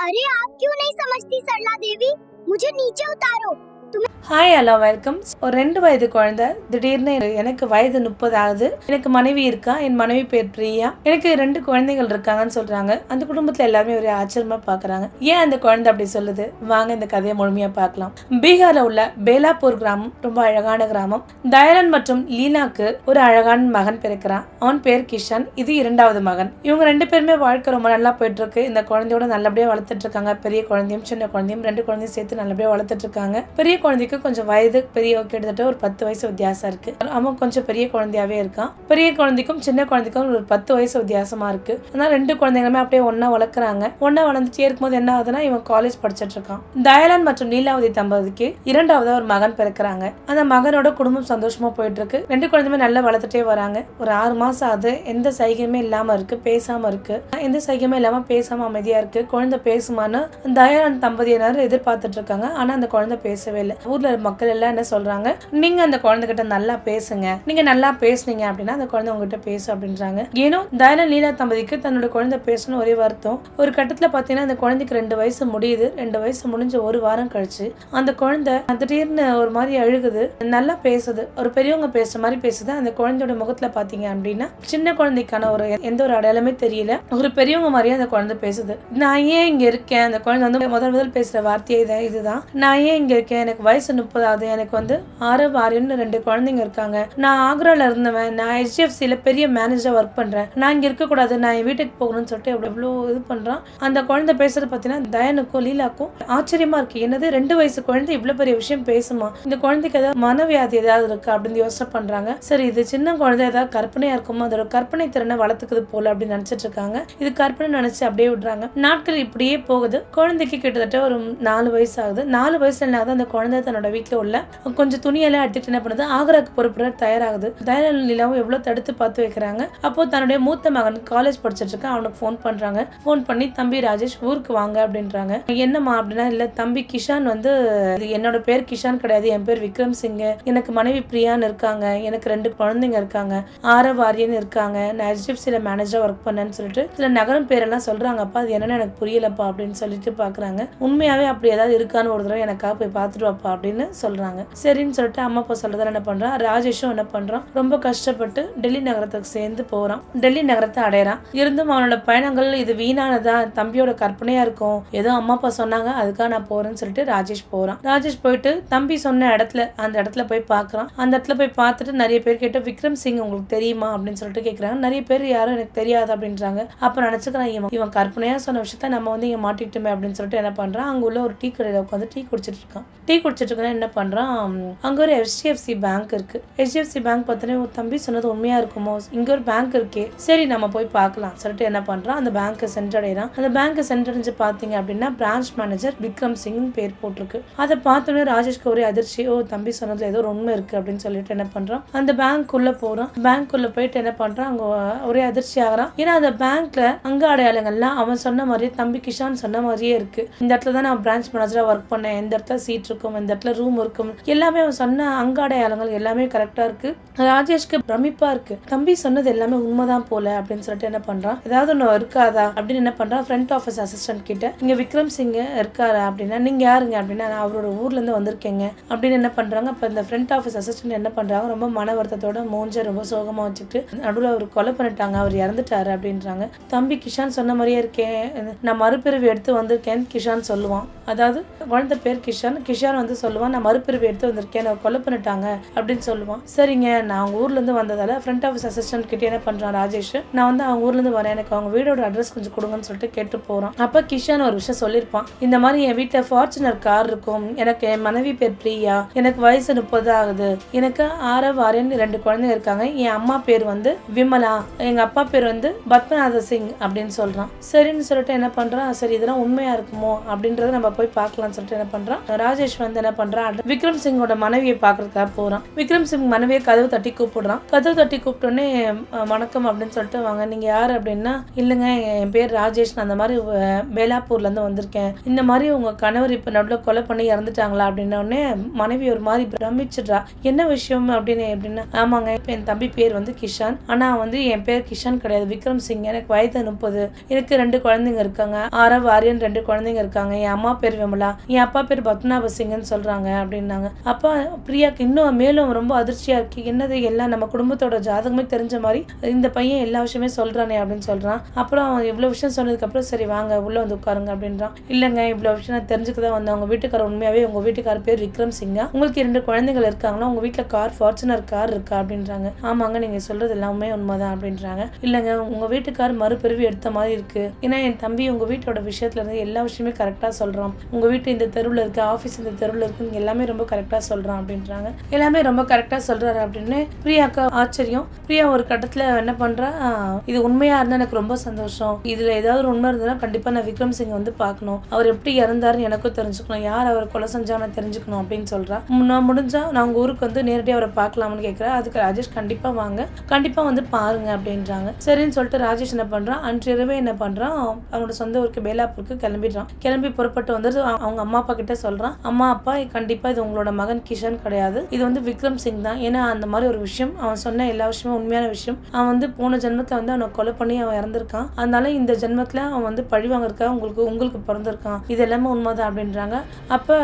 अरे आप क्यों नहीं समझती सरला देवी? मुझे नीचे उतारो। ஹாய் ஹலோ வெல்கம் ஒரு ரெண்டு வயது குழந்தை. திடீர்னு எனக்கு வயது முப்பது ஆகுது. எனக்கு மனைவி இருக்கா? என் மனைவி பேர் பிரியா. எனக்கு ரெண்டு குழந்தைகள் இருக்காங்கன்னு சொல்றாங்க. அந்த குடும்பத்துல எல்லாருமே ஒரே ஆச்சரியமா பாக்குறாங்க. ஏன் அந்த குழந்தை அப்படி சொல்லுது? வாங்க இந்த கதையை முழுமையா பார்க்கலாம். பீகார்ல உள்ள பேலாப்பூர் கிராமம் ரொம்ப அழகான கிராமம். தயரன் மற்றும் லீனாக்கு ஒரு அழகான மகன் பிறக்கிறான். அவன் பேர் கிஷன். இது இரண்டாவது மகன். இவங்க ரெண்டு பேருமே வாழ்க்கை ரொம்ப நல்லா போயிட்டு இருக்கு இந்த குழந்தையோட நல்லபடியா வளர்த்துட்டு இருக்காங்க. பெரிய குழந்தையும் சின்ன குழந்தையும் ரெண்டு குழந்தையும் சேர்த்து நல்லபடியா வளர்த்துட்டு இருக்காங்க. பெரிய குழந்தைக்கு கொஞ்சம் வயது பெரிய கிட்டத்தட்ட ஒரு பத்து வயசு வித்தியாசம் இருக்கு. அவன் கொஞ்சம் பெரிய குழந்தையாவே இருக்கான் பெரிய குழந்தைக்கும் சின்ன குழந்தைக்கும் ஒரு பத்து வயசு வித்தியாசமா இருக்கு. அதனால ரெண்டு குழந்தைங்களுமே அப்படியே ஒன்னா வளர்க்குறாங்க. ஒன்னா வளர்ந்துட்டே இருக்கும்போது என்ன ஆகுதுன்னா இவன் காலேஜ் படிச்சிட்டு இருக்கான். தயாளன் மற்றும் நீலாவதி தம்பதிக்கு இரண்டாவது ஒரு மகன் பிறக்கிறாங்க. அந்த மகனோட குடும்பம் சந்தோஷமா போயிட்டு இருக்கு ரெண்டு குழந்தையுமே நல்லா வளர்த்துட்டே வராங்க. ஒரு ஆறு மாசம் ஆகுது எந்த சைகையுமே இல்லாம இருக்கு பேசாம இருக்கு. எந்த சைகையுமே இல்லாம பேசாம அமைதியா இருக்கு. குழந்தை பேசுமான்னு தயாளன் தம்பதியினர் எதிர்பார்த்துட்டு இருக்காங்க. ஆனா அந்த குழந்தை பேசவே இல்லை. ஊர்ல மக்கள் எல்லாம் என்ன சொல்றாங்க? நீங்க அந்த குழந்தைகிட்ட நல்லா பேசுங்க. நீங்க நல்லா பேசுனீங்க அப்படின்னா அந்த குழந்தை உங்ககிட்ட பேசும் அப்படின்றாங்க. ஏனோ தயாளன் லீலா தம்பதிக்கு தன்னோட குழந்தை பேசணும் ஒரே வருத்தம். ஒரு கட்டத்துல பாத்தீங்கன்னா அந்த குழந்தைக்கு ரெண்டு வயசு முடியுது. ரெண்டு வயசு முடிஞ்ச ஒரு வாரம் கழிச்சு அந்த குழந்தை திடீர்னு ஒரு மாதிரி அழுகுது. நல்லா பேசுது. ஒரு பெரியவங்க பேசுற மாதிரி பேசுது. அந்த குழந்தையோட முகத்துல பாத்தீங்க அப்படின்னா சின்ன குழந்தைக்கான ஒரு எந்த ஒரு அடையாளமே தெரியல. ஒரு பெரியவங்க மாதிரியே அந்த குழந்தை பேசுது. நான் ஏன் இங்க இருக்கேன்? அந்த குழந்தை வந்து முதல் முதல் பேசுற வார்த்தையே இதை இதுதான். நான் ஏன் இங்க இருக்கேன்? எனக்கு வயசு முப்பதாவது எனக்கு வந்து ஆறு ஆறுன்னு ரெண்டு குழந்தைங்க இருக்காங்க. நான் ஆக்ரால இருந்தவன். நான் ஹெச்டிஎஃப்சியில் பெரிய மேனேஜராக ஒர்க் பண்றேன். நான் இங்க இருக்கக்கூடாது. நான் என் வீட்டுக்கு போகணும்னு சொல்லிட்டு எவ்வளவு எவ்வளோ இது பண்றான். அந்த குழந்தை பேசுறது பார்த்தீங்கன்னா தயனுக்கும் லீலாக்கும் ஆச்சரியமா இருக்கு. என்னது ரெண்டு வயசு குழந்தை இவ்வளோ பெரிய விஷயம் பேசுமா? இந்த குழந்தைக்கு ஏதாவது மனவியாதி ஏதாவது இருக்கா? அப்படின்னு யோசனை பண்றாங்க. சரி இது சின்ன குழந்தை ஏதாவது கற்பனையா இருக்குமோ? அதோட கற்பனை திறனை வளர்த்துக்குது போல அப்படின்னு நினைச்சிட்டு இருக்காங்க. இது கற்பனை நினைச்சு அப்படியே விடுறாங்க. நாட்கள் இப்படியே போகுது. குழந்தைக்கு கிட்டத்தட்ட ஒரு நாலு வயசு ஆகுது. நாலு வயசுல அந்த குழந்தை தன்னோட வீட்டுல உள்ள கொஞ்சம் துணியெல்லாம் எடுத்துட்டு என்ன பண்ணுது ஆக்ராக்கு பொறுப்புற தயாராகுது. தயாரில் நிலாவும் எவ்வளோ தடுத்து பார்த்து வைக்கிறாங்க. அப்போ தன்னுடைய மூத்த மகன் காலேஜ் படிச்சுட்டு இருக்கான். அவனுக்கு ஃபோன் பண்ணுறாங்க ஃபோன் பண்ணி தம்பி ராஜேஷ் ஊருக்கு வாங்க அப்படின்றாங்க. என்னம்மா அப்படின்னா இல்லை தம்பி கிஷான் வந்து என்னோட பேர் கிஷான் கிடையாது. என் பேர் விக்ரம் சிங் எனக்கு மனைவி பிரியான்னு இருக்காங்க. எனக்கு ரெண்டு குழந்தைங்க இருக்காங்க. ஆரவ் ஆரியன் இருக்காங்க. நான் ஹெச்டிஎஃப்சியில் மேனேஜராக ஒர்க் பண்ணேன்னு சொல்லிட்டு சில நகரம் பேரெல்லாம் சொல்கிறாங்கப்பா அது என்னென்னு எனக்கு புரியலப்பா அப்படின்னு சொல்லிட்டு பார்க்குறாங்க. உண்மையாகவே அப்படி ஏதாவது இருக்கான்னு ஒரு தடவை எனக்காக போய் பார்த்துட்டு வாப்பா அப்படின்னு சொல்றாங்க. சரின்னு சொல்லிட்டு அம்மா அப்பா சொல்றதால என்ன பண்றான்? ராஜேஷும் என்ன பண்றான்? ரொம்ப கஷ்டப்பட்டு டெல்லி நகரத்துக்கு சேர்ந்து போகிறான் டெல்லி நகரத்தை அடையறான். இருந்தும் அவனோட பயணங்கள் இது வீணானதா? தம்பியோட கற்பனையா இருக்கும். ஏதோ அம்மா அப்பா சொன்னாங்க அதுக்காக நான் போறேன்னு சொல்லிட்டு ராஜேஷ் போறான். ராஜேஷ் போயிட்டு தம்பி சொன்ன இடத்துல அந்த இடத்துல போய் பார்க்குறான். அந்த இடத்துல போய் பார்த்துட்டு நிறைய பேர் கேட்டு விக்ரம் சிங் உங்களுக்கு தெரியுமா? அப்படின்னு சொல்லிட்டு கேட்குறாங்க நிறைய பேர் யாரும் எனக்கு தெரியாது அப்படின்றாங்க. அப்போ நினச்சிக்கிறான் இவன் இவன் கற்பனையாக சொன்ன விஷயத்த நம்ம வந்து இங்கே மாட்டிக்கிட்டோமே அப்படின்னு சொல்லிட்டு என்ன பண்ணுறான் அங்க உள்ள ஒரு டீ கடையில் உட்காந்து டீ குடிச்சிட்டு இருக்கான். டீ குடிச்சிட்டு இருக்கா என்ன பண்ணுறான் அங்கே ஒரு ஹெச்டிஎஃப்சி பேங்க் இருக்குது ஹெச்டிஎஃப்சி பேங்க் பார்த்தோன்னே உன் தம்பி சொன்னது உண்மையாக இருக்குமோ? இங்கே ஒரு பேங்க் இருக்கே. சரி நம்ம போய் பார்க்கலாம். சொல்லிட்டு என்ன பண்ணுறான் அந்த பேங்க்கை சென்றடைகிறான் அந்த பேங்க்கை சென்றடைஞ்சு பார்த்தீங்க அப்படின்னா பிரான்ச் மேனேஜர் விக்ரம் சிங்னு பேர் போட்டிருக்கு. அதை பார்த்தோன்னே ராஜேஷ்க்கு ஒரே அதிர்ச்சி. ஓ தம்பி சொன்னதுல ஏதோ ஒரு உண்மை இருக்குது அப்படின்னு சொல்லிட்டு என்ன பண்ணுறான் அந்த பேங்க் போகிறான் பேங்க்குள்ளே பேங்க் போயிட்டு என்ன பண்ணுறான் அங்கே ஒரே அதிர்ச்சி ஆகிறான். ஏன்னா அந்த பேங்க்ல அங்க அடையாளங்கள்லாம் அவன் சொன்ன மாதிரியே தம்பி கிஷான் சொன்ன மாதிரியே இருக்கு. இந்த இடத்துல தான் நான் பிரான்ச் மேனேஜரா ஒர்க் பண்ணேன். இந்த இடத்துல சீட் இருக்கும் இந்த இடத்துல ரூம் இருக்கும். எல்லாமே அவன் சொன்ன அங்காடையாளங்கள் எல்லாமே கரெக்டாக இருக்கு. ராஜேஷ்க்கு பிரமிப்பா இருக்கு. தம்பி சொன்னது எல்லாமே உண்மைதான் போல அப்படின்னு சொல்லிட்டு என்ன பண்றான்? ஏதாவது ஒன்று இருக்காதா? அப்படின்னு என்ன பண்றான்? ஃப்ரண்ட் ஆஃபீஸ் அசிஸ்டன்ட் கிட்ட இங்க விக்ரம் சிங் இருக்காரு அப்படின்னா நீங்க யாருங்க அப்படின்னா நான் அவரோட ஊர்ல இருந்து வந்திருக்கேங்க. அப்படின்னு என்ன பண்றாங்க? அப்ப இந்த ஃப்ரண்ட் ஆஃபீஸ் அசிஸ்டன்ட் என்ன பண்றாங்க? ரொம்ப மன வருத்தத்தோட மூஞ்ச ரொம்ப சோகமா வச்சுக்கிட்டு நடுவில் அவர் கொலை பண்ணிட்டாங்க அவர் இறந்துட்டாரு அப்படின்றாங்க. தம்பி கிஷான் சொன்ன மாதிரியே இருக்கேன். நான் மறுபிறவி எடுத்து வந்திருக்கேன் கிஷான் சொல்லுவான். அதாவது குழந்தை பேர் கிஷான். கிஷான் வந்து சொல்லுவான் நான் மறுபிறவி எடுத்து வந்திருக்கேன் நான் கொலை பண்ணிட்டாங்க அப்படின்னு சொல்லுவான். சரிங்க நான் அவங்க ஊர்லேருந்து வந்ததால் ஃப்ரண்ட் ஆஃபீஸ் அசிஸ்டன்ட் கிட்டே என்ன பண்ணுறான் ராஜேஷ்? நான் வந்து அவங்க ஊர்லேருந்து வரேன் எனக்கு அவங்க வீடோட அட்ரஸ் கொஞ்சம் கொடுங்கன்னு சொல்லிட்டு கேட்டு போகிறான் அப்போ கிஷான் ஒரு விஷயம் சொல்லியிருப்பான். இந்த மாதிரி என் வீட்டில் ஃபார்ச்சுனர் கார் இருக்கும். எனக்கு என் மனைவி பேர் பிரியா. எனக்கு வயசு முப்பது ஆகுது. எனக்கு ஆரவ் ஆரியன் ரெண்டு குழந்தைங்க இருக்காங்க. என் அம்மா பேர் வந்து விமலா. எங்கள் அப்பா பேர் வந்து பத்மநாத சிங் அப்படின்னு சொல்கிறான் சரின்னு சொல்லிட்டு என்ன பண்ணுறான் சரி இதெல்லாம் உண்மையாக இருக்குமோ? அப்படின்றத நம்ம போய் பார்க்கலாம்னு சொல்லிட்டு என்ன பண்ணுறான் ராஜேஷ் வந்து என்ன பண்றான் விக்ரம் சிங்கோட மனைவியை பார்க்கறதுக்காக போறான். விக்ரம் சிங் மனைவியை கதவு தட்டி கூப்பிடுறான். கதவு தட்டி கூப்பிட்டோன்னே வணக்கம் அப்படின்னு சொல்லிட்டு வாங்க. நீங்க யார் அப்படின்னா இல்லைங்க என் பேர் ராஜேஷ். நான் அந்த மாதிரி வேலாப்பூர்லேருந்து இருந்து வந்திருக்கேன். இந்த மாதிரி உங்க கணவர் இப்ப நடுவில் கொலை பண்ணி இறந்துட்டாங்களா அப்படின்னோடனே மனைவி ஒரு மாதிரி பிரமிச்சிடுறா. என்ன விஷயம் அப்படின்னு எப்படின்னா ஆமாங்க இப்போ என் தம்பி பேர் வந்து கிஷான். ஆனா வந்து என் பேர் கிஷான் கிடையாது. விக்ரம் சிங் எனக்கு வயது முப்பது. எனக்கு ரெண்டு குழந்தைங்க இருக்காங்க. ஆரவ் ஆரியன் ரெண்டு குழந்தைங்க இருக்காங்க. என் அம்மா பேர் விமலா. என் அப்பா பேர் பத்மநாப சிங்னு சொல்கிறாங்க அப்படின்னாங்க. அப்பா பிரியாக்கு இன்னும் மேலும் ரொம்ப அதிர்ச்சியாக இருக்குது என்னது எல்லாம் நம்ம குடும்பத்தோட ஜாதகமே தெரிஞ்ச மாதிரி இந்த பையன் எல்லா விஷயமே சொல்கிறானே அப்படின்னு சொல்கிறான் அப்புறம் அவன் இவ்வளோ விஷயம் சொன்னதுக்கப்புறம் சரி வாங்க உள்ளே வந்து உட்காருங்க அப்படின்றான். இல்லைங்க இவ்வளோ விஷயம் நான் தெரிஞ்சுக்க தான் வந்தேன். உங்கள் வீட்டுக்காரர் உண்மையாகவே உங்கள் வீட்டுக்காரர் பேர் விக்ரம் சிங்கா. உங்களுக்கு இரண்டு குழந்தைகள் இருக்காங்களா? உங்கள் வீட்டில் கார் ஃபார்ச்சுனர் கார் இருக்கா அப்படின்றாங்க. ஆமாங்க நீங்கள் சொல்கிறது எல்லாமே உண்மைதான் அப்படின்றாங்க. இல்லைங்க உங்கள் வீட்டுக்கார் மறுபிறவி எடுத்த மாதிரி இருக்குது ஏன்னா என் தம்பி உங்கள் வீட்டோட விஷயத்துல இருந்து எல்லா விஷயமே கரெக்டாக சொல்கிறான் உங்கள் வீட்டு இந்த தெருவில் இருக்குது ஆஃபீஸ் இந்த தெருவில் இருக்குது இருக்குது எல்லாமே ரொம்ப கரெக்டாக சொல்கிறான் அப்படின்றாங்க. எல்லாமே ரொம்ப கரெக்டாக சொல்கிறாரு அப்படின்னு பிரியாக்கா ஆச்சரியம். பிரியா ஒரு கட்டத்தில் என்ன பண்ணுறா இது உண்மையாக இருந்தால் எனக்கு ரொம்ப சந்தோஷம். இதில் ஏதாவது ஒரு உண்மை இருந்ததுன்னா கண்டிப்பாக நான் விக்ரம் சிங் வந்து பார்க்கணும். அவர் எப்படி இறந்தாருன்னு எனக்கும் தெரிஞ்சுக்கணும். யார் அவர் கொலை செஞ்சா நான் தெரிஞ்சுக்கணும் அப்படின்னு சொல்கிறா நான் முடிஞ்சால் நான் உங்கள் ஊருக்கு வந்து நேரடியாக அவரை பார்க்கலாம்னு கேட்குறேன் அதுக்கு ராஜேஷ் கண்டிப்பாக வாங்க. கண்டிப்பாக வந்து பாருங்க அப்படின்றாங்க. சரின்னு சொல்லிட்டு ராஜேஷ் என்ன பண்ணுறான் அன்று இரவே என்ன பண்ணுறான் அவனோட சொந்த ஊருக்கு பேலாப்பூருக்கு கிளம்பிடுறான். கிளம்பி புறப்பட்டு வந்துட்டு அவங்க அம்மா அப்பா கிட்ட சொல்கிறான் அம்மா அப்பா கண்டிப்பா இது உங்களோட மகன் கிஷன் கிடையாது. இது வந்து விக்ரம் சிங் தான். ஏன்னா அந்த மாதிரி ஒரு விஷயம் அவன் சொன்ன எல்லா விஷயமும் உண்மையான விஷயம். அவன் வந்து போன ஜென்மத்தில் வந்து அவனை கொலை பண்ணி அவன் இறந்திருக்கான். அதனால இந்த ஜென்மத்துல அவன் வந்து பழி வாங்குறதுக்காக உங்களுக்கு உங்களுக்கு பிறந்திருக்கான். இது எல்லாமே உண்மைதான் அப்படின்றாங்க. அப்ப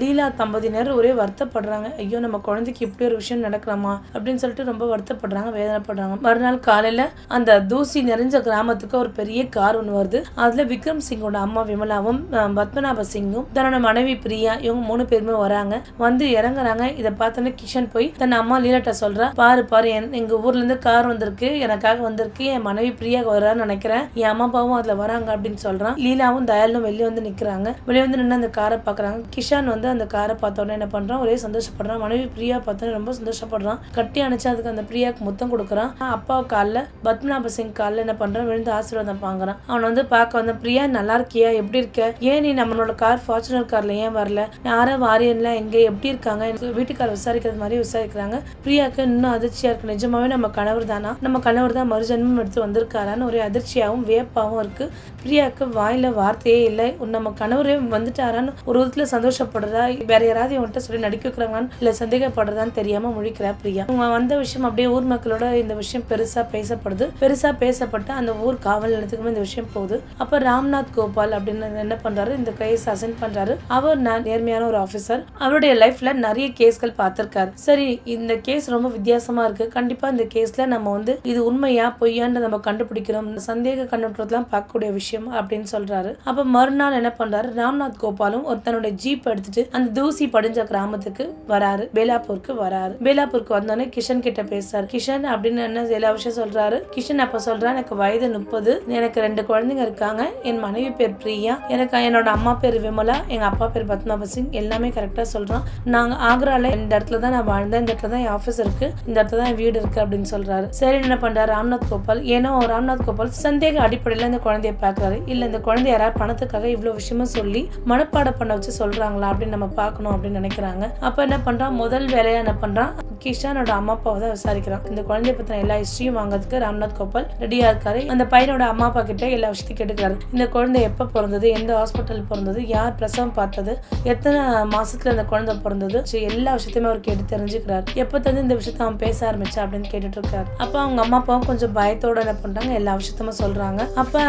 லீலா தம்பதியினர் ஒரே வருத்தப்படுறாங்க. ஐயோ நம்ம குழந்தைக்கு இப்படி ஒரு விஷயம் நடக்கலாமா? அப்படின்னு சொல்லிட்டு ரொம்ப வருத்தப்படுறாங்க வேதனைப்படுறாங்க. மறுநாள் காலையில அந்த தூசி நிறைஞ்ச கிராமத்துக்கு ஒரு பெரிய கார் ஒன்று வருது. அதுல விக்ரம் சிங்கோட அம்மா விமலாவும் பத்மநாப சிங்கும் தன்னோட மனைவி பிரியா இவங்க மூணு பேருமே வராங்க. வந்து இறங்குறாங்க. இதை பார்த்தோன்னே கிஷன் போய் தன் அம்மா லீலாட்ட சொல்றா பாரு பாரு என்- எங்க ஊர்ல இருந்து கார் வந்திருக்கு. எனக்காக வந்திருக்கு. என் மனைவி பிரியா வரான்னு நினைக்கிறேன். என் அம்மா அப்பாவும் அதுல வராங்க அப்படின்னு சொல்றான். லீலாவும் தயாலும் வெளியே வந்து நிக்கிறாங்க. வெளியே வந்து நின்று அந்த காரை பாக்குறாங்க. கிஷான் வந்து அந்த காரை பார்த்தோன்னே என்ன பண்றான்? ஒரே சந்தோஷப்படுறான். மனைவி பிரியா பார்த்தோன்னே ரொம்ப சந்தோஷப்படுறான். கட்டி அணைச்சு அதுக்கு அந்த பிரியாக்கு முத்தம் கொடுக்குறான். அப்பா காலில் பத்மநாப சிங் காலில் என்ன பண்றான்? விழுந்து ஆசீர்வாதம் வாங்குறான். அவன் வந்து பார்க்க வந்த பிரியா நல்லா இருக்கியா? எப்படி இருக்க? ஏன் நீ நம்மளோட கார் ஃபார்ச்சுனர் கார்ல ஏன் வரல? யார வாரியன்ல எங்க எப்படி இருக்காங்க? வீட்டுக்கார விசாரிக்கிறது மாதிரி விசாரிக்கிறாங்க. பிரியாக்கு இன்னும் அதிர்ச்சியா இருக்கு. நிஜமாவே நம்ம கணவர் தானா? நம்ம கணவர் தான் மறுஜன்மம் எடுத்து வந்திருக்காரான்னு ஒரே அதிர்ச்சியாகவும் வியப்பாகவும் இருக்கு. பிரியாக்கு வாயில வார்த்தையே இல்லை. நம்ம கணவரே வந்துட்டாரான்னு ஒரு விதத்துல சந்தோஷப்படுறதா? வேற யாராவது இவன்கிட்ட சொல்லி நடிக்க வைக்கிறாங்களான்னு இல்ல சந்தேகப்படுறதான்னு தெரியாம முழிக்கிறா பிரியா. அவங்க வந்த விஷயம் அப்படியே ஊர் மக்களோட இந்த விஷயம் பெருசா பேசப்படுது. பெருசா பேசப்பட்டு அந்த ஊர் காவல் நிலையத்துக்குமே இந்த விஷயம் போகுது. அப்ப ராம்நாத் கோபால் அப்படின்னு என்ன பண்றாரு? இந்த கேஸ் அசைன் பண்றாரு. அவர் நான் நேர்மையான ஒரு சார். அவருடைய லைஃப்ல நிறைய கேஸ்கள் பார்த்திருக்காரு. சரி இந்த கேஸ் ரொம்ப வித்தியாசமா இருக்கு. கண்டிப்பா இந்த கேஸ்ல நம்ம வந்து இது உண்மையா பொய்யான்னு நம்ம கண்டுபிடிக்கிறோம். இந்த சந்தேக கண்ணோட்டத்தெல்லாம் பார்க்கக்கூடிய விஷயம் அப்படின்னு சொல்றாரு. அப்ப மறுநாள் என்ன பண்றாரு? ராம்நாத் கோபாலும் ஒரு தன்னுடைய ஜீப் எடுத்துட்டு அந்த தூசி படிஞ்ச கிராமத்துக்கு வராரு. பேலாப்பூருக்கு வராரு. பேலாப்பூருக்கு வந்தோடனே கிஷன் கிட்ட பேசுறாரு. கிஷன் அப்படின்னு என்ன எல்லா விஷயம் சொல்றாரு? கிஷன் அப்ப சொல்றா எனக்கு வயது முப்பது. எனக்கு ரெண்டு குழந்தைங்க இருக்காங்க. என் மனைவி பேர் பிரியா. எனக்கு என்னோட அம்மா பேர் விமலா. எங்க அப்பா பேர் பத்மநாப சிங். எல்லாமே கரெக்டா சொல்றான். நாங்க ஆக்ரால இந்த இடத்துல தான் நான் வாழ்ந்தேன் இந்த இடத்துல தான் என் ஆஃபீஸ் இருக்கு இந்த இடத்துல தான் என் வீடு இருக்கு அப்படின்னு சொல்றாரு. சரி என்ன பண்ணுறாரு ராம்நாத் கோபால். ஏன்னா ராம்நாத் கோபால் சந்தேக அடிப்படையில இந்த குழந்தைய பாக்குறாரு இல்ல இந்த குழந்தை யாராவது பணத்துக்காக இவ்வளவு விஷயமும் சொல்லி மனப்பாடம் பண்ண வச்சு சொல்றாங்களா அப்படின்னு நம்ம பார்க்கணும் அப்படின்னு நினைக்கிறாங்க. அப்ப என்ன பண்றான்? முதல் வேலையாக என்ன பண்றான்? கிஷானோட அம்மா அப்பாவை தான் விசாரிக்கிறான். இந்த குழந்தைய பத்தின எல்லா ஹிஸ்ட்ரியும் வாங்குறதுக்கு ராம்நாத் கோபால் ரெடியா இருக்காரு. அந்த பையனோட அம்மா அப்பா கிட்ட எல்லா விஷயத்தையும் கேட்டுக்கிறாரு. இந்த குழந்தை எப்ப பிறந்தது? எந்த ஹாஸ்பிட்டல் பிறந்தது? யார் பிரசவம் பார்த்தது? எத்தனை மாசத்துல அந்த குழந்தை பிறந்தது. ஸோ எல்லா விஷயத்தையுமே அவர் கேட்டு தெரிஞ்சுக்கிறார். எப்போ தந்து இந்த விஷயத்த அவன் பேச ஆரம்பிச்சா அப்படின்னு கேட்டுட்டு இருக்காரு அப்போ அவங்க அம்மா அப்பாவும் கொஞ்சம் பயத்தோட என்ன பண்றாங்க எல்லா விஷயத்தையுமே சொல்றாங்க. அப்ப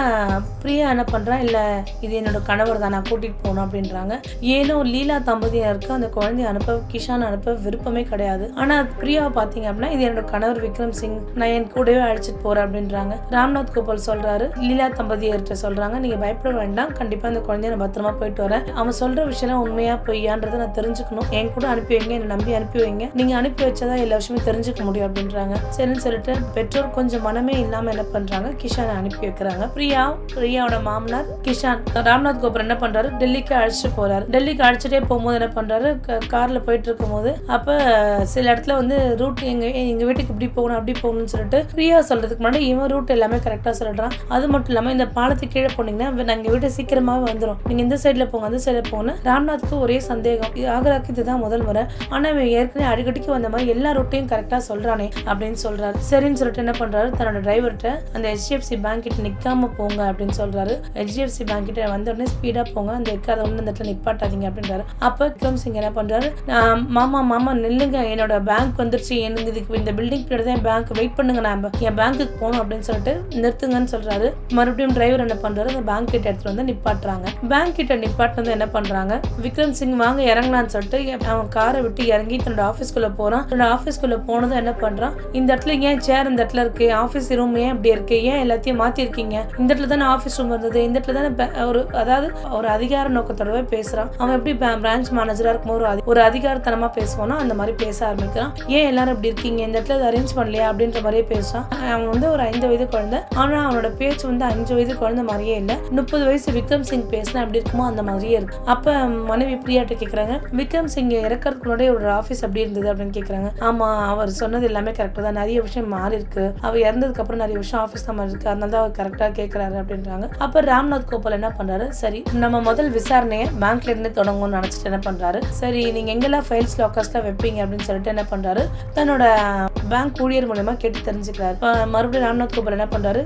பிரியா என்ன பண்றா இல்ல இது என்னோட கணவர் தான் நான் கூட்டிட்டு போகணும் அப்படின்றாங்க. ஏனோ லீலா தம்பதியருக்கு அந்த குழந்தைய அனுப்ப கிஷான் அனுப்ப விருப்பமே கிடையாது. ஆனா பிரியாவை பாத்தீங்க அப்படின்னா இது என்னோட கணவர் விக்ரம் சிங் நான் என் கூடவே அழைச்சிட்டு போறேன் அப்படின்றாங்க. ராம்நாத் கோபால் சொல்றாரு லீலா தம்பதியர்கிட்ட சொல்றாங்க நீங்க பயப்பட வேண்டாம் கண்டிப்பா அந்த குழந்தைய நான் பத்திரமா போயிட்டு வரேன். அவன் சொல்ற விஷயம் உண்மையா பண்ணுறதை நான் தெரிஞ்சுக்கணும். என் கூட அனுப்பி வைங்க என்னை நம்பி அனுப்பி வைங்க. நீங்கள் அனுப்பி வச்சாதான் எல்லா விஷயமும் தெரிஞ்சுக்க முடியும் அப்படின்றாங்க. சரின்னு சொல்லிட்டு பெற்றோர் கொஞ்சம் மனமே இல்லாமல் என்ன பண்ணுறாங்க கிஷானை அனுப்பி வைக்கிறாங்க. பிரியா பிரியாவோட மாமனார் கிஷான் ராம்நாத் கோபுரம் என்ன பண்ணுறாரு டெல்லிக்கு அழைச்சிட்டு போகிறாரு டெல்லிக்கு அழைச்சிட்டே போகும்போது என்ன பண்ணுறாரு காரில் போயிட்டு இருக்கும்போது அப்போ சில இடத்துல வந்து ரூட் எங்கள் எங்கள் வீட்டுக்கு இப்படி போகணும் அப்படி போகணும்னு சொல்லிட்டு பிரியா சொல்கிறதுக்கு முன்னாடி இவன் ரூட் எல்லாமே கரெக்டாக சொல்கிறான் அது மட்டும் இல்லாமல் இந்த பாலத்துக்கு கீழே போனீங்கன்னா நாங்கள் வீட்டை சீக்கிரமாகவே வந்துடும் நீங்கள் இந்த சைடில் போங்க அந்த சைடில் போகணும் ராம்நாத்துக்கு ஒரே சந்தேகம் சந்தேகம் ஆக்ராக்கு இதுதான் முதல் முறை. ஆனா இவன் ஏற்கனவே அடிக்கடிக்கு வந்த மாதிரி எல்லா ரூட்டையும் கரெக்டா சொல்றானே அப்படின்னு சொல்றாரு. சரின்னு சொல்லிட்டு என்ன பண்றாரு? தன்னோட டிரைவர்கிட்ட அந்த ஹெச்டிஎஃப்சி பேங்க் கிட்ட நிக்காம போங்க அப்படின்னு சொல்றாரு. ஹெச்டிஎஃப்சி பேங்க் கிட்ட வந்த உடனே ஸ்பீடா போங்க. அந்த எக்காத ஒன்று அந்த இடத்துல நிப்பாட்டாதீங்க அப்படின்றாரு. அப்ப விக்ரம் சிங் என்ன பண்றாரு? "நான் மாமா மாமா நில்லுங்க. என்னோட பேங்க் வந்துருச்சு. எனக்கு இதுக்கு இந்த பில்டிங் பின்னாடி தான் பேங்க் வெயிட் பண்ணுங்க. நான் என் பேங்க்குக்கு போகணும் அப்படின்னு சொல்லிட்டு நிறுத்துங்கன்னு சொல்றாரு. மறுபடியும் டிரைவர் என்ன பண்றாரு? அந்த பேங்க் கிட்ட எடுத்துட்டு வந்து நிப்பாட்டுறாங்க. பேங்க் கிட்ட நிப்பாட்டினது என்ன பண்றாங்க? விக்ரம் சிங் வாங்க இறங்கலான்னு சொல்லிட்டு அவன் காரை விட்டு இறங்கி தன்னோட ஆஃபீஸ்க்குள்ள போகிறான் தன்னோட ஆஃபீஸ்க்குள்ளே போனதும் என்ன பண்ணுறான் இந்த இடத்துல ஏன் சேர் இந்த இடத்துல இருக்கு? ஆஃபீஸ் ரூம் ஏன் இப்படி இருக்கு? ஏன் எல்லாத்தையும் மாற்றிருக்கீங்க இந்த இடத்துல தானே ஆஃபீஸ் ரூம் இருந்தது. இந்த இடத்துல தானே பே- ஒரு அதாவது ஒரு அதிகார நோக்கத்தோடவே பேசுகிறான் அவன் எப்படி பிரான்ச் மேனேஜராக இருக்கும்போது ஒரு ஒரு அதிகாரத்தனமாக பேசுவானோ அந்த மாதிரி பேச ஆரம்பிக்கிறான். ஏன் எல்லாரும் இப்படி இருக்கீங்க? இந்த இடத்துல அரேஞ்ச் பண்ணலையா? அப்படின்ற மாதிரியே பேசுகிறான் அவன் வந்து ஒரு ஐந்து வயது குழந்தை. ஆனால் அவனோட பேச்சு வந்து அஞ்சு வயது குழந்தை மாதிரியே இல்லை. முப்பது வயசு விக்ரம் சிங் பேசினா எப்படி இருக்குமோ அந்த மாதிரியே இருக்கு. அப்போ மனைவி பிரியாட்ட கேட்குறாங்க விக்ரம் சிங் இறக்கிறதுக்கு முன்னாடி அவரோட ஆஃபீஸ் அப்படி இருந்தது அப்படின்னு கேட்குறாங்க ஆமாம் அவர் சொன்னது எல்லாமே கரெக்டாக தான். நிறைய விஷயம் மாறி இருக்கு. அவர் இறந்ததுக்கு அப்புறம் நிறைய விஷயம் ஆஃபீஸ் தான் மாறி இருக்கு அதனால தான் அவர் கரெக்டாக கேட்குறாரு அப்படின்றாங்க. அப்போ ராம்நாத் கோபால் என்ன பண்ணுறாரு சரி நம்ம முதல் விசாரணையை பேங்க்ல இருந்து தொடங்கும்னு நினச்சிட்டு என்ன பண்ணுறாரு சரி நீங்கள் எங்கெல்லாம் ஃபைல்ஸ் லாக்கர்ஸ்லாம் வைப்பீங்க அப்படின்னு சொல்லிட்டு என்ன பண்ணுறாரு தன்னோட பேங்க் ஊழியர் மூலயமா கேட்டு தெரிஞ்சுக்கிறாரு. மறுபடியும் ராம்நாத் கோபால் என்ன பண்றாரு?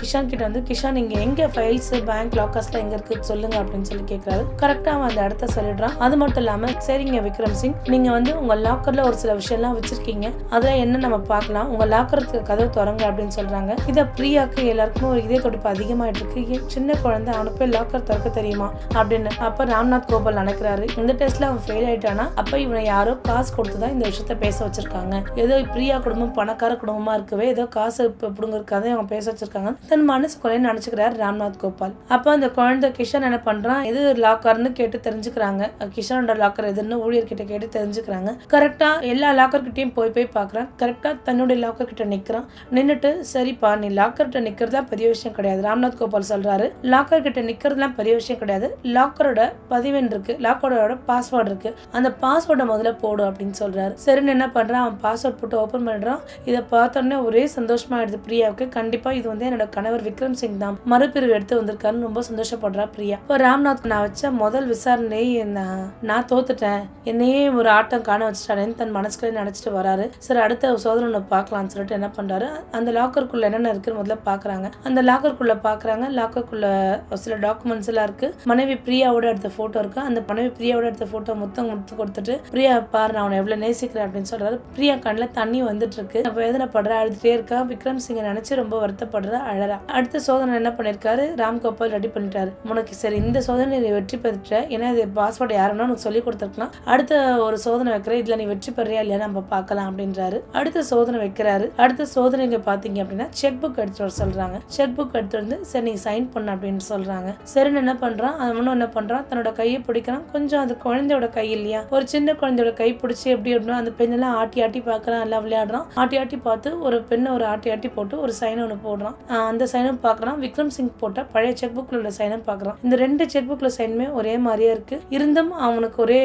கிஷான் கிட்ட வந்து கிஷான் நீங்க எங்க ஃபைல்ஸ் பேங்க் லாக்கர்ஸ்ல எங்க இருக்கு சொல்லுங்க அப்படின்னு சொல்லி கேட்குறாரு கரெக்டா அவன் அந்த இடத்த சொல்லிடுறான். அது மட்டும் இல்லாம சரிங்க விக்ரம் சிங் நீங்க வந்து உங்க லாக்கர்ல ஒரு சில விஷயம்லாம் வச்சிருக்கீங்க. அதெல்லாம் என்ன நம்ம பார்க்கலாம்? உங்க லாக்கருக்கு கதவு திறங்க அப்படின்னு சொல்றாங்க. இதை பிரியாக்கு எல்லாருக்குமே ஒரு இதே துடிப்பு அதிகமாயிட்டு இருக்கு. ஏன் சின்ன குழந்தை அவனுக்கு போய் லாக்கர் திறக்க தெரியுமா? அப்படின்னு. அப்ப ராம்நாத் கோபால் நினைக்கிறாரு. இந்த டெஸ்ட்ல அவன் ஃபெயில் ஆயிட்டானா? அப்ப இவனை யாரோ காசு கொடுத்து தான் இந்த விஷயத்த பேச வச்சிருக்காங்க. ஏதோ பிரியா குடும்பம் பணக்கார குடும்பமா இருக்கவே ஏதோ காசு பிடுங்கிறதுக்காக அவங்க பேச வச்சிருக்காங்க. தன் மனசுக்குள்ளே நினச்சிக்கிறார் ராம்நாத் கோபால். அப்ப அந்த குழந்தை கிஷன் என்ன பண்றான் எது லாக்கர்னு கேட்டு தெரிஞ்சுக்கிறாங்க. கிஷனோட லாக்கர் எதுன்னு ஊழியர்கிட்ட கேட்டு தெரிஞ்சுக்கிறாங்க. கரெக்டா எல்லா லாக்கர்கிட்டயும் போய் போய் பாக்குறான். கரெக்டா தன்னுடைய லாக்கர் கிட்ட நிக்கிறான். நின்னுட்டு சரிப்பா நீ லாக்கர் கிட்ட நிக்கிறதுலாம் பெரிய விஷயம் கிடையாது. ராம்நாத் கோபால் சொல்றாரு. லாக்கர் கிட்ட நிக்கிறதுலாம் பெரிய விஷயம் கிடையாது. லாக்கரோட பதிவெண் இருக்கு. லாக்கரோட பாஸ்வேர்டு இருக்கு. அந்த பாஸ்வேர்டை முதல்ல போடு அப்படின்னு சொல்றாரு. சரின்னு என்ன பண்றான்? அவன் பாஸ்வேர்ட் போட்டு ஓபன் பண்ணுறான் இதை பார்த்தோன்னே ஒரே சந்தோஷமாக ஆயிடுது பிரியாவுக்கு. கண்டிப்பாக இது வந்து என்னோட கணவர் விக்ரம் சிங் தான். மறுபிரிவு எடுத்து வந்திருக்காருன்னு ரொம்ப சந்தோஷப்படுறா பிரியா. இப்போ ராம்நாத் நான் வச்ச முதல் விசாரணை நான் நான் தோத்துட்டேன். என்னையே ஒரு ஆட்டம் காண வச்சுட்டானேன்னு தன் மனசுக்குள்ளே நினச்சிட்டு வராரு. சரி அடுத்த சோதனை ஒன்று பார்க்கலாம்னு சொல்லிட்டு என்ன பண்ணுறாரு அந்த லாக்கருக்குள்ளே என்னென்ன இருக்குன்னு முதல்ல பார்க்குறாங்க. அந்த லாக்கருக்குள்ளே பார்க்குறாங்க. லாக்கருக்குள்ளே சில டாக்குமெண்ட்ஸ் எல்லாம் இருக்குது மனைவி பிரியாவோட எடுத்த ஃபோட்டோ இருக்குது அந்த மனைவி பிரியாவோட எடுத்த ஃபோட்டோ மொத்தம் கொடுத்து கொடுத்துட்டு பிரியா பாரு நான் அவனை எவ்வளோ நேசிக்கிறேன் அப்படின்னு சொல்கிறாரு பிரியா கண்ணில் தண்ணி வந்து இருக்கு அப்ப படுறா அழுதுட்டே இருக்கா? விக்ரம் சிங்கை நினைச்சு ரொம்ப வருத்தப்படுறா அழறா. அடுத்த சோதனை என்ன பண்ணிருக்காரு? ராம் கோபால் ரெடி பண்ணிட்டாரு. உனக்கு சரி இந்த சோதனை நீ வெற்றி பெற்ற ஏன்னா இது பாஸ்வேர்டு யாருன்னா உனக்கு சொல்லி கொடுத்துருக்கலாம். அடுத்த ஒரு சோதனை வைக்கிற இதுல நீ வெற்றி பெறியா இல்லையா நம்ம பார்க்கலாம் அப்படின்றாரு. அடுத்த சோதனை வைக்கிறாரு. அடுத்த சோதனைங்க பாத்தீங்க அப்படின்னா செக் புக் எடுத்துட்டு வர சொல்றாங்க. செக் புக் எடுத்துட்டு வந்து சரி நீ சைன் பண்ண அப்படின்னு சொல்றாங்க. சரின்னு என்ன பண்றான்? அவனும் என்ன பண்றான்? தன்னோட கையை பிடிக்கிறான். கொஞ்சம் அது குழந்தையோட கை இல்லையா? ஒரு சின்ன குழந்தையோட கை பிடிச்சி எப்படி எப்படின்னா அந்த பெண்ணெல்லாம் ஆட்டி ஆட்டி பார்க்கலாம் எல்லாம் விளையாடுறான் ஆட்டி ஆட்டி பார்த்து ஒரு பெண்ணை ஒரு ஆட்டி ஆட்டி போட்டு ஒரு சைன் ஒன்று போடுறான். அந்த சைனும் பார்க்கறான். விக்ரம் சிங் போட்ட பழைய செக் புக்கில் உள்ள சைனும் பார்க்கறான். இந்த ரெண்டு செக் புக்கில் சைனுமே ஒரே மாதிரியே இருக்கு. இருந்தும் அவனுக்கு ஒரே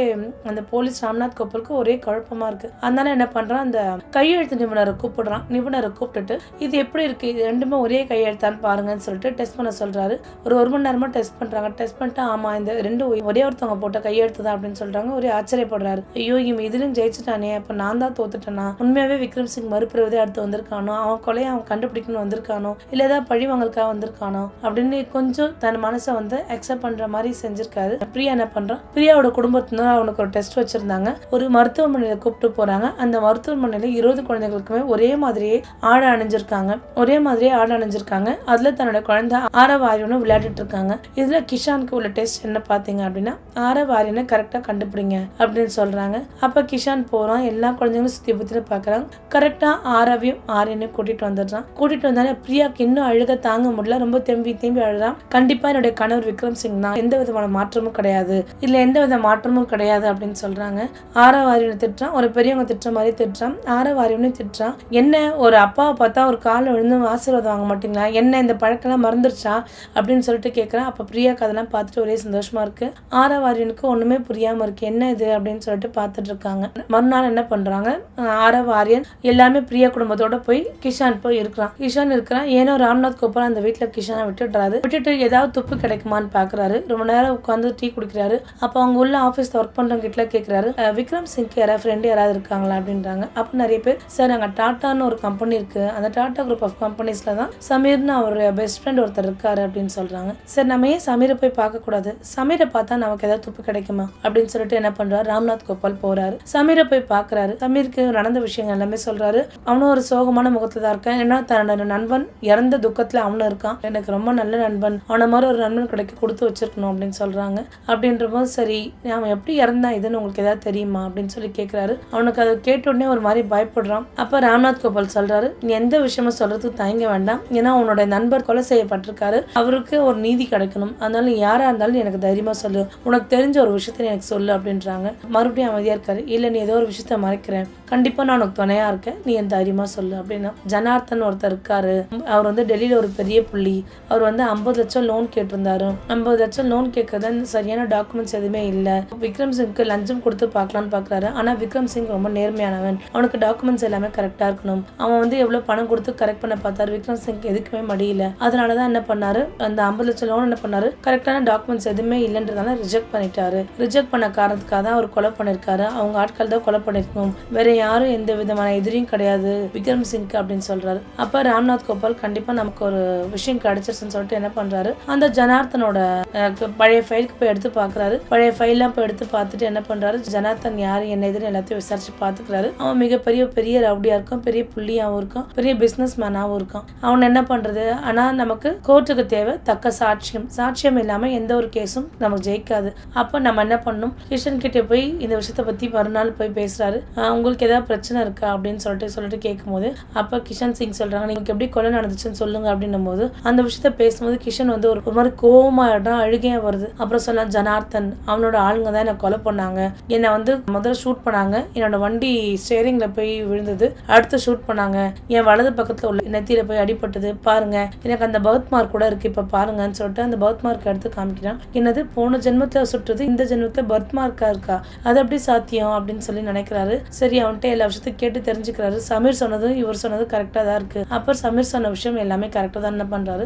அந்த போலீஸ் ராம்நாத் கோபாலுக்கு ஒரே குழப்பமா இருக்கு. அதனால என்ன பண்றான்? அந்த கையெழுத்து நிபுணரை கூப்பிடுறான். நிபுணரை கூப்பிட்டுட்டு இது எப்படி இருக்கு? இது ரெண்டுமே ஒரே கையெழுத்தான்னு பாருங்கன்னு சொல்லிட்டு டெஸ்ட் பண்ண சொல்றாரு. ஒரு ஒரு மணி நேரமா டெஸ்ட் பண்றாங்க. டெஸ்ட் பண்ணிட்டு ஆமா இந்த ரெண்டு ஒரே ஒருத்தவங்க போட்ட கையெழுத்து தான் அப்படின்னு சொல்றாங்க. ஒரே ஆச்சரியப்படுறாரு. ஐயோ இவன் இதுலயும் ஜெயிச்சுட்டானே. அப்ப நான் தான் தோத்துட்டேனா? உண்மையாவே விக்ரம் சிங் மறுப்பிறவதே அடுத்து வந்திருக்கானோ? அவன் கொலையை அவன் கண்டுபிடிக்கணும் வந்திருக்கானோ? இல்லை ஏதாவது பழி வாங்கலுக்காக வந்திருக்கானோ? அப்படின்னு கொஞ்சம் தன் மனசை வந்து அக்செப்ட் பண்ற மாதிரி செஞ்சிருக்காரு. பிரியா என்ன பண்றான் பிரியாவோட குடும்பத்தினர் அவனுக்கு ஒரு டெஸ்ட் வச்சிருந்தாங்க. ஒரு மருத்துவமனையில கூப்பிட்டு போறாங்க. அந்த மருத்துவமனையில இருபது குழந்தைகளுக்குமே ஒரே மாதிரியே ஆடை அணிஞ்சிருக்காங்க. ஒரே மாதிரியே ஆடை அணிஞ்சிருக்காங்க. அதுல தன்னோட குழந்தை ஆரவாரியம்னு விளையாடிட்டு இருக்காங்க. இதுல கிஷானுக்கு உள்ள டெஸ்ட் என்ன பாத்தீங்க அப்படின்னா ஆரவாரியனை கரெக்டா கண்டுபிடிங்க அப்படின்னு சொல்றாங்க. அப்ப கிஷான் போறான். எல்லா குழந்தைங்களும் சுத்தி புத்தின்னு பாக்குறாங்க கரெக்டாக ஆரவையும் ஆரியனையும் கூட்டிட்டு வந்துடுறான். கூட்டிட்டு வந்தானே பிரியாக்கு இன்னும் அழுக தாங்க முடியல. ரொம்ப தெம்பி தேம்பி அழுதான் கண்டிப்பா என்னுடைய கணவர் விக்ரம் சிங் தான். எந்த விதமான மாற்றமும் கிடையாது. இல்ல எந்த வித மாற்றமும் கிடையாது அப்படின்னு சொல்றாங்க. ஆரவாரியனை திட்டுறான். ஒரு பெரியவங்க திட்டுற மாதிரி திட்டுறான். ஆரவாரியனையும் திட்டுறான். என்ன ஒரு அப்பாவை பார்த்தா ஒரு காலில் விழுந்து ஆசீர்வாதம் வாங்க மாட்டீங்களா? என்ன இந்த பழக்கம்லாம் மறந்துருச்சா? அப்படின்னு சொல்லிட்டு கேட்குறான் அப்போ பிரியாக்கு அதெல்லாம் பார்த்துட்டு ஒரே சந்தோஷமா இருக்கு. ஆரவாரியனுக்கு ஒண்ணுமே புரியாம இருக்கு. என்ன இது? அப்படின்னு சொல்லிட்டு பார்த்துட்டு இருக்காங்க. மறுநாள் என்ன பண்றாங்க? ஆரவ ஆரியன் எல்லாமே பிரியா குடும்பத்தோட போய் கிஷான் போய் இருக்கிறான். கிஷான் இருக்கிறான். ஏனோ ராம்நாத் கோபால் அந்த வீட்டுல கிஷானை விட்டுடுறாரு. விட்டுட்டு ஏதாவது துப்பு கிடைக்குமான்னு பாக்குறாரு. ரொம்ப நேரம் உட்காந்து டீ குடிக்கிறாரு. அப்போ அவங்க உள்ள ஆஃபீஸில் ஒர்க் பண்றவங்க கிட்ட கேட்குறாரு விக்ரம் சிங்க்கு யாராவது ஃப்ரெண்டு யாராவது இருக்காங்களா? அப்படின்றாங்க. அப்போ நிறைய பேர் சார் நாங்கள் டாட்டான்னு ஒரு கம்பெனி இருக்கு. அந்த டாடா குரூப் ஆஃப் கம்பெனிஸ்ல தான் சமீர்னு அவர் பெஸ்ட் ஃப்ரெண்ட் ஒருத்தர் இருக்காரு அப்படின்னு சொல்றாங்க. சார் நம்ம ஏன் சமீரை போய் பார்க்க கூடாது சமீரை பார்த்தா நமக்கு ஏதாவது துப்பு கிடைக்குமா? அப்படின்னு சொல்லிட்டு என்ன பண்றாரு? ராம்நாத் கோபால் போறாரு. சமீரை போய் பார்க்கறாரு சமீருக்கு நடந்த விஷயங்கள் எல்லாமே சொல்றாரு. அவனும் ஒரு சோகமான முகத்தில் தான் இருக்கான். ஏன்னா தன்னோட நண்பன் இறந்த துக்கத்தில் அவனும் இருக்கான். எனக்கு ரொம்ப நல்ல நண்பன். அவனை மாதிரி ஒரு நண்பன் கிடைக்க கொடுத்து வச்சிருக்கணும் அப்படின்னு சொல்றாங்க. அப்படின்ற போது சரி அவன் எப்படி இறந்தான்? இதுன்னு உங்களுக்கு ஏதாவது தெரியுமா? அப்படின்னு சொல்லி கேட்குறாரு அவனுக்கு அதை கேட்ட உடனே ஒரு மாதிரி பயப்படுறான். அப்போ ராம்நாத் கோபால் சொல்கிறாரு நீ எந்த விஷயமும் சொல்கிறதுக்கு தயங்க வேண்டாம். ஏன்னா உன்னோட நண்பர் கொலை செய்யப்பட்டிருக்காரு. அவருக்கு ஒரு நீதி கிடைக்கணும். அதனால யாராக இருந்தாலும் எனக்கு தைரியமாக சொல்லு. உனக்கு தெரிஞ்ச ஒரு விஷயத்த எனக்கு சொல்லு அப்படின்றாங்க. மறுபடியும் அமைதியாக இருக்காரு. இல்லை நீ ஏதோ ஒரு விஷயத்த மறைக்கிறேன். கண்டிப்பாக நான் உனக்கு துணையாக இருக்கேன். நீ என் தைரியமாக சொல்லு. அப்படின்னா ஜனார்த்தன் ஒருத்தர் இருக்காரு. அவர் வந்து டெல்லியில் ஒரு பெரிய புள்ளி. அவர் வந்து ஐம்பது லட்சம் லோன் கேட்டிருந்தாரு. ஐம்பது லட்சம் லோன் கேட்கறது சரியான டாக்குமெண்ட்ஸ் எதுவுமே இல்லை. விக்ரம் சிங்க்கு லஞ்சம் கொடுத்து பார்க்கலான்னு பார்க்குறாரு ஆனால் விக்ரம் சிங் ரொம்ப நேர்மையானவன். அவனுக்கு டாக்குமெண்ட்ஸ் எல்லாமே கரெக்டாக இருக்கணும். அவன் வந்து எவ்வளோ பணம் கொடுத்து கரெக்ட் பண்ண பார்த்தாரு. விக்ரம் சிங் எதுக்குமே அதனால் தான் என்ன பண்ணாரு? அந்த ஐம்பது லட்சம் லோன் என்ன பண்ணாரு? கரெக்டான டாக்குமெண்ட்ஸ் எதுவுமே இல்லைன்றதால ரிஜெக்ட் பண்ணிட்டாரு. ரிஜெக்ட் பண்ண காரணத்துக்காக தான் அவர் கொலை பண்ணியிருக்காரு அவங்க ஆட்கள் தான் கொலை பண்ணிருக்கணும். வேற யாரும் எந்த விதமான எதிரியும் கிடையாது. விக்ரம் சிங்க்கு அப்படின்னு சொல்றாரு. அப்ப ராம்நாத் கோபால் கண்டிப்பா நமக்கு ஒரு விஷயம் கிடைச்சிருச்சுன்னு சொல்லிட்டு என்ன பண்றாரு? அந்த ஜனார்த்தனோட பழைய ஃபைலுக்கு போய் எடுத்து பாக்குறாரு. பழைய ஃபைல்லாம் போய் எடுத்து பார்த்துட்டு என்ன பண்றாரு? ஜனார்த்தன் யாரு என்ன எதுன்னு எல்லாத்தையும் விசாரிச்சு பாத்துக்கிறாரு அவன் மிகப்பெரிய பெரிய ரவுடியா இருக்கும் பெரிய புள்ளியாவும் இருக்கும் பெரிய பிசினஸ் மேனாவும் இருக்கும் அவன் என்ன பண்றது? ஆனா நமக்கு கோர்ட்டுக்கு தேவை தக்க சாட்சியம். சாட்சியம் இல்லாம எந்த ஒரு கேஸும் நமக்கு ஜெயிக்காது. அப்ப நம்ம என்ன பண்ணணும்? கிஷன் கிட்ட போய் இந்த விஷயத்த பத்தி மறுநாள் போய் பேசுறாரு. உங்களுக்கு ஏதாவது பிரச்சனை இருக்கா அப்படின்னு சொல்லிட்டு சொல்லிட்டு கேட்கும்போது அப்போ கிஷன் சிங் சொல்றாங்க நீங்க எப்படி கொலை நடந்துச்சுன்னு சொல்லுங்க அப்படின்னும் போது அந்த விஷயத்த பேசும்போது கிஷன் வந்து ஒரு ஒரு மாதிரி கோவமாயிடும் அழுகையாக வருது. அப்புறம் சொன்னா ஜனார்த்தன் அவனோட ஆளுங்க தான் என்னை கொலை பண்ணாங்க. என்னை வந்து முதல்ல ஷூட் பண்ணாங்க. என்னோட வண்டி ஸ்டேரிங்கில் போய் விழுந்தது. அடுத்து ஷூட் பண்ணாங்க. என் வலது பக்கத்தில் உள்ள நெத்தியில் போய் அடிபட்டது. பாருங்க. எனக்கு அந்த பர்த் மார்க் கூட இருக்கு. இப்போ பாருங்கன்னு சொல்லிட்டு அந்த பர்த் மார்க் எடுத்து காமிக்கிறான். என்னது போன ஜென்மத்துல சுட்டுறது இந்த ஜென்மத்தில் பர்த் மார்க்காக இருக்கா? அது எப்படி சாத்தியம்? அப்படின்னு சொல்லி நினைக்கிறாரு. சரி அவன் அவர்கிட்ட எல்லா விஷயத்தையும் கேட்டு தெரிஞ்சுக்கிறாரு. சமீர் சொன்னதும் இவர் சொன்னதும் கரெக்டாக தான் இருக்குது அப்புறம் சமீர் சொன்ன விஷயம் எல்லாமே கரெக்டாக தான் என்ன பண்ணுறாரு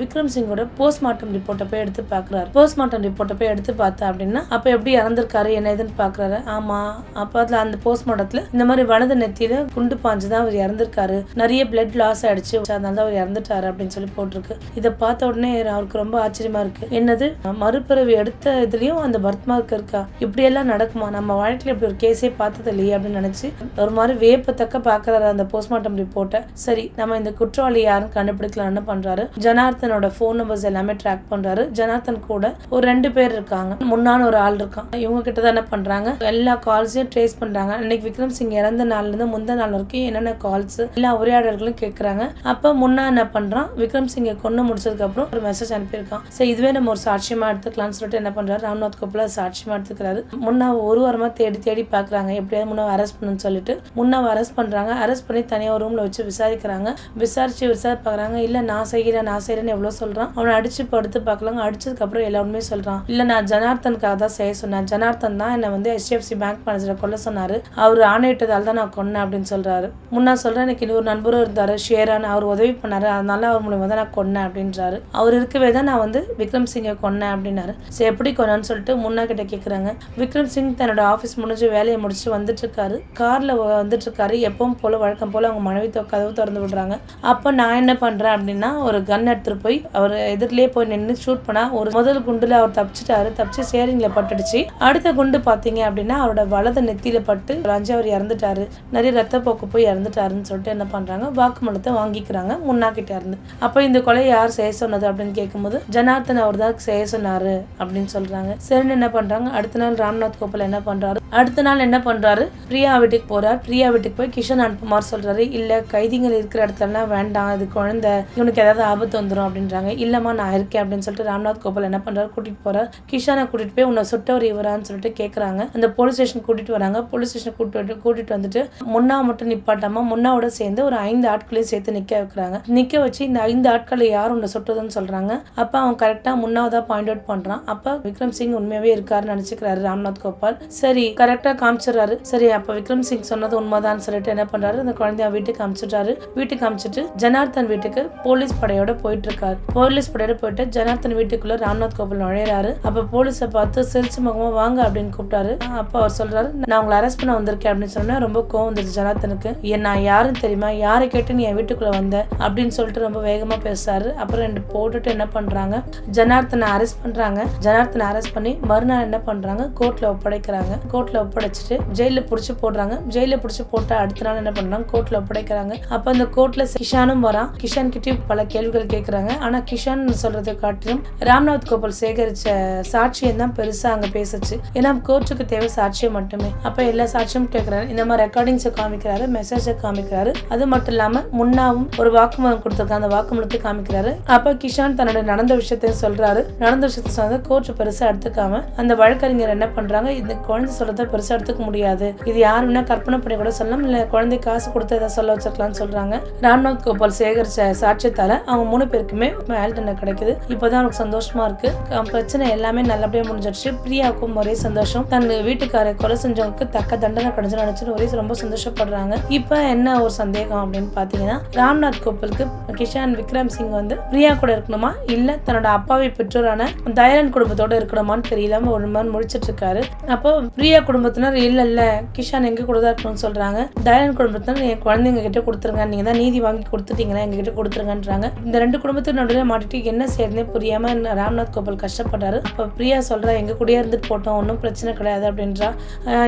விக்ரம் சிங்கோட போஸ்ட்மார்ட்டம் ரிப்போர்ட்டை போய் எடுத்து பார்க்குறாரு போஸ்ட்மார்ட்டம் ரிப்போர்ட்டை போய் எடுத்து பார்த்தா அப்படின்னா அப்போ எப்படி இறந்துருக்காரு என்ன ஏதுன்னு பார்க்குறாரு ஆமாம் அப்போ அதில் அந்த போஸ்ட்மார்ட்டத்தில் இந்த மாதிரி வலது நெத்தியில் குண்டு பாஞ்சு தான் அவர் இறந்துருக்காரு. நிறைய பிளட் லாஸ் ஆயிடுச்சு. அதனால தான் அவர் இறந்துட்டாரு அப்படின்னு சொல்லி போட்டிருக்கு. இதை பார்த்த உடனே அவருக்கு ரொம்ப ஆச்சரியமா இருக்கு. என்னது? மறுபிறவி எடுத்த இதுலயும் அந்த பர்த் மார்க் இருக்கா? இப்படியெல்லாம் நடக்குமா? நம்ம வாழ்க்கையில் இப்படி ஒரு கேஸே பார்த்தது இல்லையே அப்படின்னு நினைச்சு ஒரு மாதிரி வேப்பத்தக்க பார்க்குறாரு அந்த போஸ்ட்மார்ட்டம் ரிப்போர்ட்டை சரி நம்ம இந்த குற்றவாளி யாரும் கண்டுபிடிக்கலாம்னு பண்றாரு. ஜனார்த்தனோட ஃபோன் நம்பர்ஸ் எல்லாமே ட்ராக் பண்றாரு. ஜனார்த்தன் கூட ஒரு ரெண்டு பேர் இருக்காங்க. முன்னான ஒரு ஆள் இருக்கான். இவங்க கிட்ட தான் என்ன பண்றாங்க. எல்லா கால்ஸையும் ட்ரேஸ் பண்றாங்க. அன்னைக்கு விக்ரம் சிங் இறந்த நாள்ல இருந்து முந்த நாள் வரைக்கும் என்னென்ன கால்ஸ் எல்லா உரையாடல்களும் கேட்கறாங்க அப்ப முன்னா என்ன பண்றான்? விக்ரம் சிங்கை கொண்டு முடிச்சதுக்கு அப்புறம் ஒரு மெசேஜ் அனுப்பியிருக்கான். சரி இதுவே நம்ம ஒரு சாட்சியமா எடுத்துக்கலாம்னு சொல்லிட்டு என்ன பண்றாரு? ராம்நாத் கோபால் சாட்சியமா எடுத்துக்கிறாரு. முன்னா ஒரு வாரமா தேடி தேடி பாக்குறாங்க எப்படியாவது முன்னா அரெஸ்ட் பண்ணணும்னு சொல்லிட்டு முன்னவ அரெஸ்ட் பண்றாங்க. அரெஸ்ட் பண்ணி தனியா ஒரு ரூம்ல வச்சு விசாரிக்கிறாங்க. விசாரித்து விசாரி பாக்குறாங்க இல்லை நான் செய்கிறேன் நான் செய்யறேன்னு எவ்வளவு சொல்றான்? அவனை அடிச்சு படுத்து பார்க்கலாங்க அடிச்சதுக்கப்புறம் எல்லாருமே சொல்கிறான் இல்லை சொல்றான் நான் ஜனார்த்தனுக்காக தான் செய்ய சொன்னேன். ஜனார்த்தன் தான் என்னை வந்து ஹெச்டிஎஃப்சி பேங்க் மேனேஜரை கொல்ல சொன்னார். அவர் ஆணையிட்டதால் தான் நான் கொன்னேன் அப்படின்னு சொல்றாரு. முன்னா சொல்றேன் எனக்கு இன்னொரு நண்பரும் இருந்தார் ஷேரான் அவர் உதவி பண்ணாரு. அதனால அவர் மூலியமா தான் நான் கொன்னேன் அப்படின்றாரு. அவர் இருக்கவே தான் நான் வந்து விக்ரம் சிங்கை கொன்னேன் அப்படின்னாரு. சரி எப்படி கொன்னேன்னு சொல்லிட்டு முன்னா கிட்ட கேட்குறாங்க விக்ரம் சிங் தன்னோட ஆஃபீஸ் முடிஞ்சு வேலையை முடிச்சு வந்துட்டு இருக்காரு. காரில் வந்துட்டுருக்காரு. எப்பவும் போல் வழக்கம் போல் அவங்க மனைவி கதவு திறந்து விடுறாங்க. அப்போ நான் என்ன பண்ணுறேன் அப்படின்னா ஒரு கன் எடுத்துகிட்டு போய் அவர் எதிரிலே போய் நின்று ஷூட் பண்ணால் ஒரு முதல் குண்டில் அவர் தப்பிச்சிட்டாரு. தப்பிச்சு சேரிங்கில் பட்டுடுச்சு. அடுத்த குண்டு பார்த்தீங்க அப்படின்னா அவரோட வலது நெத்தியில் பட்டு ஒரு அவர் இறந்துட்டாரு. நிறைய ரத்தப்போக்கு போய் இறந்துட்டாருன்னு சொல்லிட்டு என்ன பண்ணுறாங்க வாக்குமூலத்தை வாங்கிக்கிறாங்க முன்னாக்கிட்டே இருந்து. அப்போ இந்த கொலை யார் செய்ய சொன்னது அப்படின்னு கேட்கும்போது ஜனார்த்தன் அவர் தான் செய்ய சொன்னாரு அப்படின்னு சொல்கிறாங்க சரின்னு என்ன பண்ணுறாங்க அடுத்த நாள் ராம்நாத் கோபால் என்ன பண்ணுறாரு அடுத்த நாள் என்ன பண்ணுறாரு பிரியா வீட்டுக்கு வீட்டுக்கு போறார். பிரியா வீட்டுக்கு போய் கிஷன் அனுப்புமார் சொல்றாரு. இல்லை கைதிகள் இருக்கிற இடத்துலலாம் வேண்டாம். இது குழந்தை. இவனுக்கு ஏதாவது ஆபத்து வந்துடும் அப்படின்றாங்க. இல்லம்மா நான் இருக்கேன் அப்படின்னு சொல்லிட்டு ராம்நாத் கோபால் என்ன பண்ணுறாரு கூட்டிகிட்டு போறார். கிஷானை கூட்டிட்டு போய் உன்னை சுட்டவர் இவரான்னு சொல்லிட்டு கேட்குறாங்க அந்த போலீஸ் ஸ்டேஷன் கூட்டிகிட்டு வராங்க. போலீஸ் ஸ்டேஷன் கூட்டிட்டு கூட்டிகிட்டு வந்துட்டு முன்னா மட்டும் நிப்பாட்டாம முன்னாவோட சேர்ந்து ஒரு ஐந்து ஆட்களையும் சேர்த்து நிற்க வைக்கிறாங்க. நிற்க வச்சு இந்த ஐந்து ஆட்களை யார் உன்னை சுட்டதுன்னு சொல்றாங்க. அப்ப அவன் கரெக்டா முன்னாவதா பாயிண்ட் அவுட் பண்றான். அப்ப விக்ரம் சிங் உண்மையாகவே இருக்காருன்னு நினச்சிக்கிறாரு ராம்நாத் கோபால். சரி கரெக்டாக காமிச்சிடுறாரு. சரி அப்ப விக்ரம் சிங் சொன்னது உண்மைதான் சொல்லிட்டு என்ன பண்றாரு? அந்த குழந்தைய வீட்டுக்கு அமிச்சிட்டாரு வீட்டுக்கு அமிச்சிட்டு ஜனார்த்தன் வீட்டுக்கு போலீஸ் படையோட போயிட்டு இருக்காரு போலீஸ் படையோட போயிட்டு ஜனார்த்தன் வீட்டுக்குள்ள ராம்நாத் கோபால் நுழையிறாரு. அப்ப போலீஸை பார்த்து சிரிச்சு முகமா வாங்க அப்படின்னு கூப்பிட்டாரு. அப்ப அவர் சொல்றாரு நான் உங்களை அரெஸ்ட் பண்ண வந்திருக்கேன் அப்படின்னு சொன்னா ரொம்ப கோவம் வந்துருச்சு ஜனார்த்தனுக்கு. ஏன் நான் யாரும் தெரியுமா? யாரை கேட்டு நீ என் வீட்டுக்குள்ள வந்த? அப்படின்னு சொல்லிட்டு ரொம்ப வேகமா பேசுறாரு. அப்புறம் ரெண்டு போட்டுட்டு என்ன பண்றாங்க ஜனார்த்தனை அரெஸ்ட் பண்றாங்க. ஜனார்த்தனை அரெஸ்ட் பண்ணி மறுநாள் என்ன பண்றாங்க கோர்ட்ல ஒப்படைக்கிறாங்க. கோர்ட்ல ஒப்படைச்சிட்டு ஜெயில புடிச்சு போடுறாங்க. ஜெயில பிடிச்சி போட்டு அடுத்த நாள் என்ன பண்ணுறாங்க கோர்ட்ல ஒப்படைக்கிறாங்க. அப்ப அந்த கோர்ட்ல கிஷானும் வரான். கிஷான் கிட்டயும் பல கேள்விகள் கேட்குறாங்க ஆனா கிஷான் சொல்றதை காட்டிலும் ராம்நாத் கோபால் சேகரிச்ச சாட்சியம் தான் பெருசா அங்க பேசுச்சு. ஏன்னா கோர்ட்டுக்கு தேவை சாட்சியம் மட்டுமே. அப்ப எல்லா சாட்சியும் கேட்குறாரு இந்த மாதிரி ரெக்கார்டிங்ஸை காமிக்கிறாரு மெசேஜை காமிக்கிறாரு. அது மட்டும் இல்லாம முன்னாவும் ஒரு வாக்குமூலம் கொடுத்திருக்காங்க. அந்த வாக்குமூலத்தை காமிக்கிறாரு. அப்ப கிஷான் தன்னோட நடந்த விஷயத்தையும் சொல்றாரு. நடந்த விஷயத்த சொன்னதை கோர்ட் பெருசா எடுத்துக்காம அந்த வழக்கறிஞர் என்ன பண்றாங்க? இந்த குழந்தை சொல்றத பெருசா எடுத்துக்க முடியாது. இது யாருன்னா கற்பனை பண்ணி கூட சொல்லலாம். இல்லை குழந்தை காசு கொடுத்து எதாவது சொல்ல வச்சிருக்கலாம்னு சொல்கிறாங்க ராம்நாத் கோபால் சேகரிச்ச சாட்சியத்தால் அவங்க மூணு பேருக்குமே மேல் கிடைக்குது. கிடைக்குது இப்போதான் அவனுக்கு சந்தோஷமாக இருக்குது பிரச்சனை எல்லாமே நல்லபடியாக முடிஞ்சிடுச்சு பிரியாவுக்கும் ஒரே சந்தோஷம். தன் வீட்டுக்காரை கொலை செஞ்சவங்களுக்கு தக்க தண்டனை கிடைச்சு நினச்சின்னு ஒரே ரொம்ப சந்தோஷப்படுறாங்க. இப்போ என்ன ஒரு சந்தேகம் அப்படின்னு பார்த்தீங்கன்னா ராம்நாத் கோபாலுக்கு கிஷான் விக்ரம் சிங் வந்து பிரியா கூட இருக்கணுமா? இல்லை தன்னோட அப்பாவை பெற்றோரான தயாரன் குடும்பத்தோட இருக்கணுமான்னு தெரியலாம ஒரு மாதிரி முடிச்சிட்டு இருக்காரு. அப்போ பிரியா குடும்பத்தினர் இல்லை இல்லை கிஷான் எங்க கூட தான் இருக்கணும்னு சொல்றாங்க. தயாரன் குடும்பத்தினர் என் குழந்தைங்க கிட்ட கொடுத்துருங்க. நீங்க தான் நீதி வாங்கி கொடுத்துட்டீங்கன்னா எங்க கிட்ட கொடுத்துருங்கன்றாங்க. இந்த ரெண்டு குடும்பத்தின் நடுவில் மாட்டிட்டு என்ன செய்யறதுனே புரியாம ராம்நாத் கோபால் கஷ்டப்பட்டாரு. இப்போ பிரியா சொல்றா எங்க கூடயே இருந்துட்டு போட்டோம். ஒன்றும் பிரச்சனை கிடையாது. அப்படின்றா.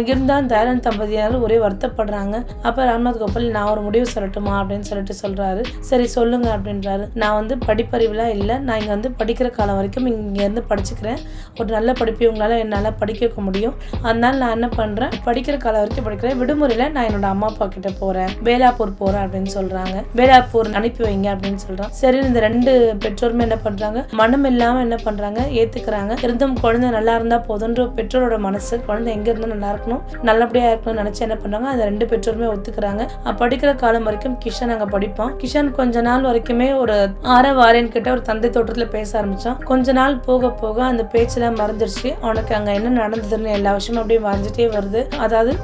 இருந்தால் இருந்தாலும் தயாரன் ஒரே வருத்தப்படுறாங்க. அப்போ ராம்நாத் கோபால் நான் ஒரு முடிவு சொல்லட்டுமா? அப்படின்னு சொல்லிட்டு சொல்றாரு. சரி சொல்லுங்க. அப்படின்றாரு. நான் வந்து படிப்பறிவுலாம் இல்லை. நான் இங்கே வந்து படிக்கிற காலம் வரைக்கும் இங்கேருந்து படிச்சுக்கிறேன். ஒரு நல்ல படிப்பு உங்களால் என்னால் படிக்க வைக்க முடியும். அதனால நான் என்ன பண்ணுறேன் படிக்கிற காலம் வரைக்கும் படிக்கிறேன். விடுமுறையில நான் என்னோட அம்மா அப்பா கிட்ட போறேன். வேலாப்பூர் போறேன் அப்படின்னு சொல்றாங்க. வேலாப்பூர் அனுப்பி வைங்க அப்படின்னு சொல்றான். சரி இந்த ரெண்டு பெற்றோருமே என்ன பண்றாங்க? மனம் இல்லாம என்ன பண்றாங்க? ஏத்துக்கிறாங்க. இருந்தும் குழந்தை நல்லா இருந்தா போதுன்ற பெற்றோரோட மனசு குழந்தை எங்க இருந்தா நல்லா இருக்கணும்? நல்லபடியா இருக்கணும்னு நினைச்சு என்ன பண்றாங்க? அந்த ரெண்டு பெற்றோருமே ஒத்துக்கிறாங்க. படிக்கிற காலம் வரைக்கும் கிஷன் அங்க படிப்பான். கிஷன் கொஞ்ச நாள் வரைக்குமே ஒரு ஆற வாரேன் கிட்ட ஒரு தந்தை தோட்டத்துல பேச ஆரம்பிச்சான். கொஞ்ச நாள் போக போக அந்த பேச்செல்லாம் மறந்துருச்சு. அவனுக்கு அங்க என்ன நடந்ததுன்னு எல்லா விஷயமும் அப்படியே மறைஞ்சிட்டே வருது. அதாவது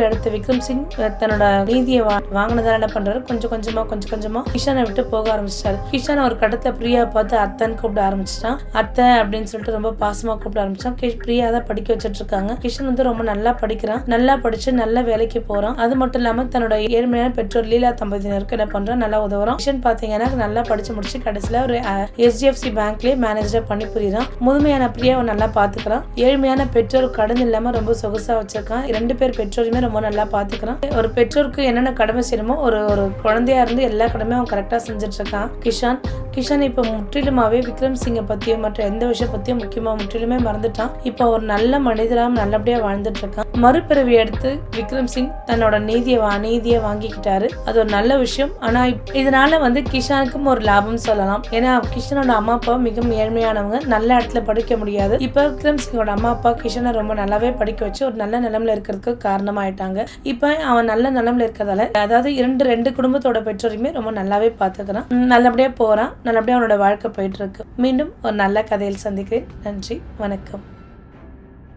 மறுபிரிவு அடுத்த விக்ரம் சிங் தன்னோட நீதியை வாங்கினதால என்ன பண்றாரு? கொஞ்சம் கொஞ்சமா கொஞ்சம் கொஞ்சமா கிஷானை விட்டு போக ஆரம்பிச்சிட்டாரு. கிஷான் ஒரு கட்டத்துல பிரியா பார்த்து அத்தன் கூப்பிட ஆரம்பிச்சிட்டான். அத்தை அப்படின்னு சொல்லிட்டு ரொம்ப பாசமா கூப்பிட ஆரம்பிச்சான். கி- பிரியா தான் படிக்க வச்சிட்டு இருக்காங்க கிஷன் வந்து ரொம்ப நல்லா படிக்கிறான். நல்லா படிச்சு நல்ல வேலைக்கு போறான். அது மட்டும் இல்லாம தன்னோட ஏழ்மையான பெற்றோர் லீலா தம்பதியினருக்கு என்ன பண்றான்? நல்லா உதவுறான். கிஷன் பாத்தீங்கன்னா நல்லா படிச்சு முடிச்சு கடைசியில ஒரு எஸ்டிஎஃப்சி பேங்க்லயே மேனேஜரா பண்ணி புரியுறான். முதுமையான பிரியாவை நல்லா பாத்துக்கிறான். ஏழ்மையான பெற்றோர் கடன் இல்லாம ரொம்ப சொகுசா வச்சிருக்கான். ரெண்டு பேர் பெற்றோருமே ரொம்ப நல்லா பாத்துக்கிறான் ஒரு பெற்றோருக்கு என்னென்ன கடமை செய்யணுமோ ஒரு ஒரு குழந்தையா இருந்து எல்லா கடமையும் அவன் கரெக்டா செஞ்சுட்டு இருக்கான். கிஷான் கிஷன் இப்போ முற்றிலுமாவே விக்ரம் சிங்கை பற்றியும் மற்ற எந்த விஷயம் பற்றியும் முக்கியமாக முற்றிலுமே மறந்துட்டான். இப்போ ஒரு நல்ல மனிதராக நல்லபடியாக வாழ்ந்துட்டு இருக்கான். மறுபிறவி எடுத்து விக்ரம் சிங் தன்னோட நீதியை அநீதியை நீதியை வாங்கிக்கிட்டாரு. அது ஒரு நல்ல விஷயம். ஆனால் இதனால வந்து கிஷானுக்கும் ஒரு லாபம் சொல்லலாம். ஏன்னா கிஷனோட அம்மா அப்பா மிகவும் ஏழ்மையானவங்க நல்ல இடத்துல படிக்க முடியாது. இப்போ விக்ரம் சிங்கோட அம்மா அப்பா கிஷனை ரொம்ப நல்லாவே படிக்க வச்சு ஒரு நல்ல நிலமில் இருக்கிறதுக்கு காரணமாயிட்டாங்க. இப்போ அவன் நல்ல நிலமில் இருக்கிறதால அதாவது இரண்டு ரெண்டு குடும்பத்தோட பெற்றோரையுமே ரொம்ப நல்லாவே பார்த்துக்கிறான். நல்லபடியாக போகிறான் நல்லபடியாக அவனோட வாழ்க்கை போயிட்டு இருக்கு. மீண்டும் ஒரு நல்ல கதையில் சந்திக்கிறேன். நன்றி வணக்கம்.